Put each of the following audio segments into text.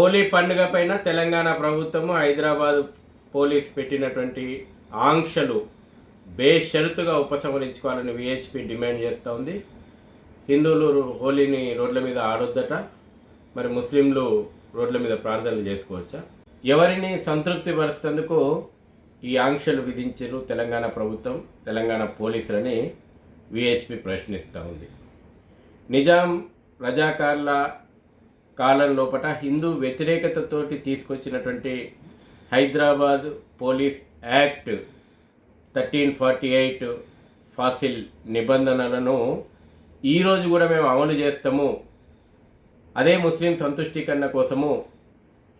హోలీ పండుగ పైన తెలంగాణ ప్రభుత్వము హైదరాబాద్ పోలీస్ పెట్టినటువంటి ఆంక్షలు బేషరతుగా ఉపసంహరించుకోవాలని విహెచ్పి డిమాండ్ చేస్తూ ఉంది. హిందువులు హోలీని రోడ్ల మీద ఆడొద్దట. మరి ముస్లింలు రోడ్ల మీద ప్రార్థనలు చేసుకోవచ్చా? ఎవరిని సంతృప్తి పరుస్తేందుకు ఈ ఆంక్షలు విధించారు తెలంగాణ ప్రభుత్వం తెలంగాణ పోలీసులని విహెచ్పి ప్రశ్నిస్తూ ఉంది. నిజాం రజాకార్ల కాలం లోపల హిందూ వ్యతిరేకతతోటి తీసుకొచ్చినటువంటి Hyderabad police act thirteen forty eight fossil నిబంధనలను ఈరోజు కూడా మేము అమలు చేస్తాము. అదే ముస్లిం సంతుష్టీకరణ కోసము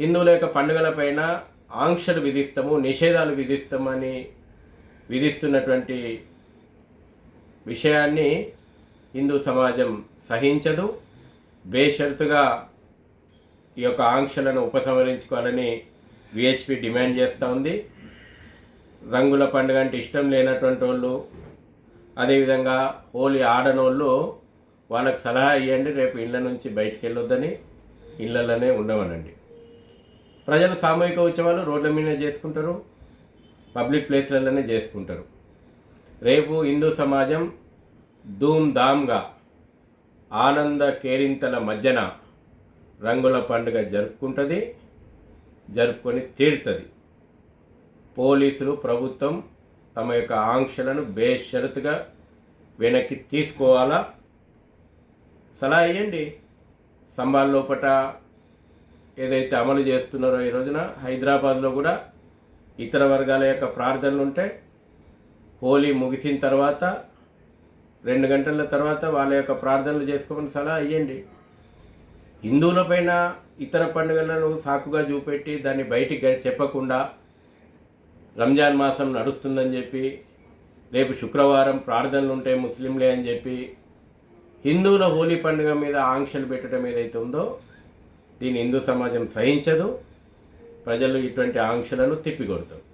హిందువుల యొక్క పండుగలపైన ఆంక్షలు విధిస్తాము నిషేధాలు విధిస్తామని విధిస్తున్నటువంటి విషయాన్ని హిందూ సమాజం సహించదు. బేషరతుగా ఈ యొక్క ఆంక్షలను ఉపసంహరించుకోవాలని విహెచ్పి డిమాండ్ చేస్తూ ఉంది. రంగుల పండుగ అంటే ఇష్టం లేనటువంటి వాళ్ళు అదేవిధంగా హోలీ ఆడనోళ్ళు వాళ్ళకి సలహా ఇవ్వండి రేపు ఇళ్ళ నుంచి బయటికి వెళ్ళొద్దని ఇళ్ళలోనే ఉండమనండి. ప్రజలు సామూహిక ఉత్సవాలు రోడ్ల మీద చేసుకుంటారు పబ్లిక్ ప్లేస్లలోనే చేసుకుంటారు. రేపు హిందూ సమాజం ధూమ్ ధామ్గా ఆనంద కేరింతల మధ్యన రంగుల పండుగ జరుపుకుంటుంది జరుపుకొని తీరుతుంది. పోలీసులు ప్రభుత్వం తమ యొక్క ఆంక్షలను బేషరతుగా వెనక్కి తీసుకోవాలా? సలహా ఇవ్వండి సంబాల్ లోపట ఏదైతే అమలు చేస్తున్నారో ఈ రోజున హైదరాబాద్లో కూడా ఇతర వర్గాల యొక్క ప్రార్థనలు ఉంటే హోలీ ముగిసిన తర్వాత రెండు గంటల తర్వాత వాళ్ళ యొక్క ప్రార్థనలు చేసుకోమని సలహా ఇవ్వండి హిందువులపైన ఇతర పండుగలను సాకుగా చూపెట్టి దాన్ని బయటికి చెప్పకుండా రంజాన్ మాసం నడుస్తుందని చెప్పి రేపు శుక్రవారం ప్రార్థనలు ఉంటాయి ముస్లింలే అని చెప్పి హిందువుల హోలీ పండుగ మీద ఆంక్షలు పెట్టడం ఏదైతే ఉందో దీన్ని హిందూ సమాజం సహించదు. ప్రజలు ఇటువంటి ఆంక్షలను తిప్పికొడతారు.